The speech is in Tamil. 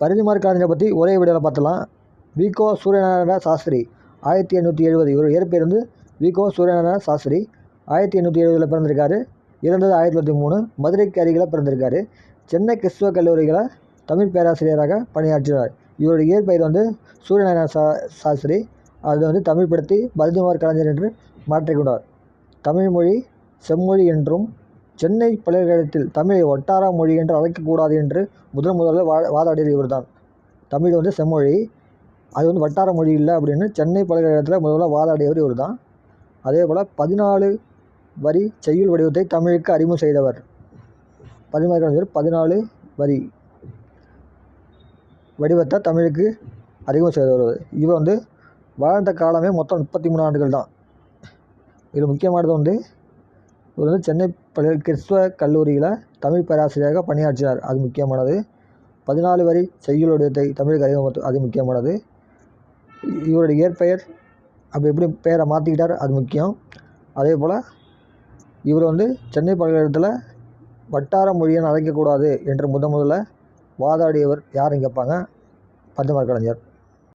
பரிதிமார் கலைஞரை பற்றி ஒரே வீடியோவில் பார்த்துலாம் விகோ சூரியநாராயண சாஸ்திரி ஆயிரத்தி எண்ணூற்றி எழுபது இவர் இயற்பெயர் வந்து விகோ சூரியநாராயண சாஸ்திரி ஆயிரத்தி எண்ணூற்றி எழுபதில் பிறந்திருக்காரு. இறந்தது ஆயிரத்தி தொள்ளாயிரத்தி மூணு மதுரைக்கு அருகில் பிறந்திருக்காரு. சென்னை கிறிஸ்துவ கல்லூரிகளை தமிழ் பேராசிரியராக பணியாற்றினார். இவருடைய இயற்பெயர் வந்து சூரியநாராயண சா சாஸ்திரி. அது வந்து தமிழ்படுத்தி பரிதிமார் கலைஞர் என்று மாற்றிக்கொண்டார் தமிழ்மொழி செம்மொழி என்றும் சென்னை பல்கலைக்கழகத்தில் தமிழை வட்டார மொழி என்று அழைக்கக்கூடாது என்று முதல் முதல்ல வா வாதாடியது இவர்தான். தமிழ் வந்து செம்மொழி அது வந்து வட்டார மொழி இல்லை அப்படின்னு சென்னை பல்கலைக்கழகத்தில் முதல்ல வாதாடியவர் இவர் தான் அதே போல் பதினாலு வரி செய்யுள் வடிவத்தை தமிழுக்கு அறிமுகம் செய்தவர். பதினாலு பதினாலு வரி வடிவத்தை தமிழுக்கு அறிமுகம் செய்தவர் இவர். வந்து வாழ்ந்த காலமே மொத்தம் முப்பத்தி மூணு ஆண்டுகள் தான் இதில் முக்கியமானது வந்து இவர் வந்து சென்னை பல்கலை கிறிஸ்துவ கல்லூரியில் தமிழ் பேராசிரியராக பணியாற்றினார். அது முக்கியமானது. பதினாலு வரி செய்யுளுடையத்தை தமிழக தமிழுக்கு அறிமுகம் அது முக்கியமானது. இவருடைய இயற்பெயர் அப்படி எப்படி பெயரை மாற்றிக்கிட்டார் அது முக்கியம். அதே போல் இவர் வந்து சென்னை பல்கலைக்கழகத்தில் வட்டார மொழியை அழைக்கக்கூடாது என்று முத முதல்ல வாதாடியவர் யாருன்னு கேட்பாங்க பந்தமர் கலைஞர்.